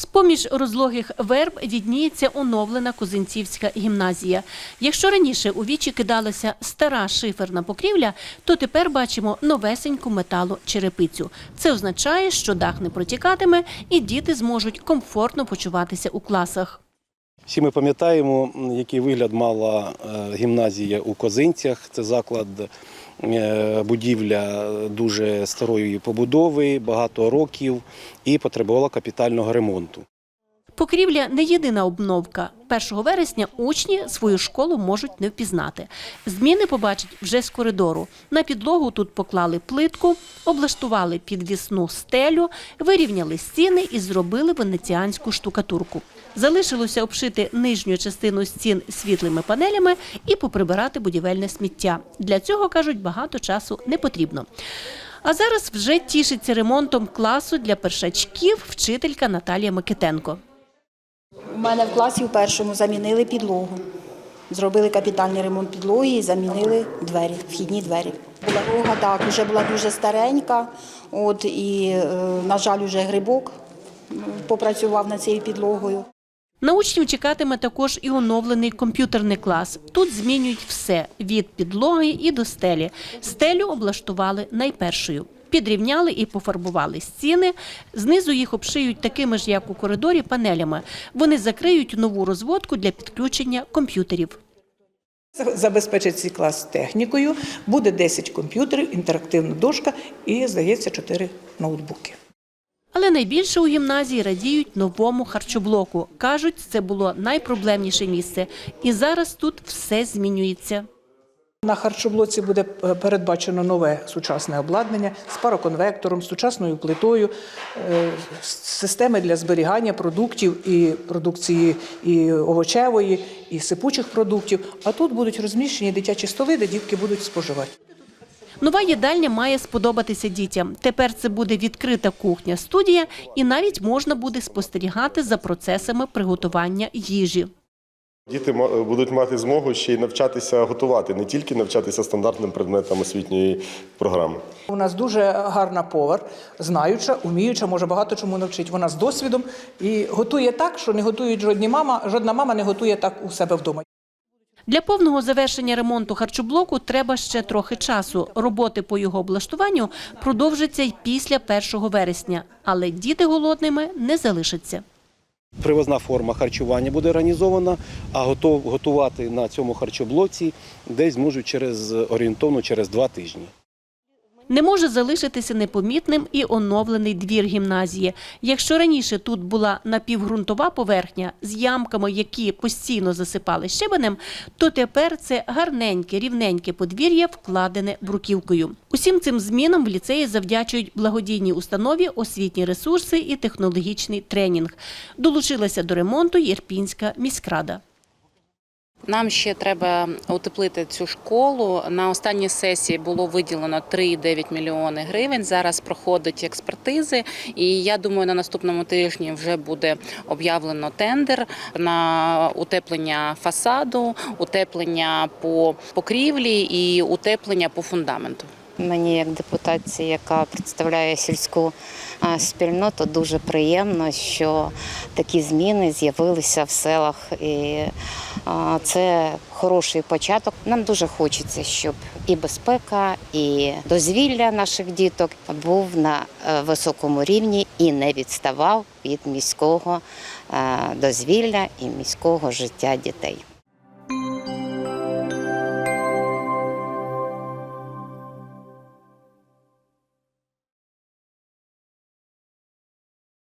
З-поміж розлогих верб відніється оновлена Кузинцівська гімназія. Якщо раніше у вічі кидалася стара шиферна покрівля, то тепер бачимо новесеньку металочерепицю. Це означає, що дах не протікатиме і діти зможуть комфортно почуватися у класах. Всі ми пам'ятаємо, який вигляд мала е, гімназія у Козинцях. Це заклад, е, будівля дуже старої побудови, багато років і потребувала капітального ремонту. Покрівля не єдина обновка. 1 вересня учні свою школу можуть не впізнати. Зміни побачать вже з коридору. На підлогу тут поклали плитку, облаштували підвісну стелю, вирівняли стіни і зробили венеціанську штукатурку. Залишилося обшити нижню частину стін світлими панелями і поприбирати будівельне сміття. Для цього кажуть, багато часу не потрібно. А зараз вже тішиться ремонтом класу для першачків вчителька Наталія Микитенко. У мене в класі в першому замінили підлогу. Зробили капітальний ремонт підлоги і замінили двері, вхідні двері. Підлога так, вже була дуже старенька, от і, е, на жаль, вже грибок попрацював над цією підлогою. На учнів чекатиме також і оновлений комп'ютерний клас. Тут змінюють все від підлоги і до стелі. Стелю облаштували найпершою. Підрівняли і пофарбували стіни. Знизу їх обшиють такими ж, як у коридорі, панелями. Вони закриють нову розводку для підключення комп'ютерів. Забезпечить цей клас технікою, буде 10 комп'ютерів, інтерактивна дошка і, здається, 4 ноутбуки. Але найбільше у гімназії радіють новому харчоблоку. Кажуть, це було найпроблемніше місце. І зараз тут все змінюється. На харчоблоці буде е, передбачено нове сучасне обладнання з пароконвектором, сучасною плитою, е, системи для зберігання продуктів і продукції і овочевої, і сипучих продуктів. А тут будуть розміщені дитячі столи, де дітки будуть споживати. Нова їдальня має сподобатися дітям. Тепер це буде відкрита кухня-студія, і навіть можна буде спостерігати за процесами приготування їжі. Діти будуть мати змогу ще й навчатися готувати, не тільки навчатися стандартним предметам освітньої програми. У нас дуже гарна повар, знаюча, уміюча, може багато чому навчить. Вона з досвідом і готує так, що не готують жодні мама, жодна мама не готує так у себе вдома. Для повного завершення ремонту харчоблоку треба ще трохи часу. Роботи по його облаштуванню продовжаться й після 1 вересня, але діти голодними не залишаться. Привозна форма харчування буде організована, а готувати на цьому харчоблоці десь можуть через орієнтовно через два тижні. Не може залишитися непомітним і оновлений двір гімназії. Якщо раніше тут була напівґрунтова поверхня з ямками, які постійно засипали щебенем, то тепер це гарненьке, рівненьке подвір'я, вкладене бруківкою. Усім цим змінам в ліцеї завдячують благодійній установі освітні ресурси і технологічний тренінг. Долучилася до ремонту Єрпінська міськрада. Нам ще треба утеплити цю школу. На останній сесії було виділено 3,9 мільйони гривень. Зараз проходять експертизи, і я думаю, на наступному тижні вже буде об'явлено тендер на утеплення фасаду, утеплення по покрівлі і утеплення по фундаменту. Мені, як депутатці, яка представляє сільську спільноту, дуже приємно, що такі зміни з'явилися в селах. І це хороший початок. Нам дуже хочеться, щоб і безпека, і дозвілля наших діток був на е, високому рівні і не відставав від міського е, дозвілля і міського життя дітей.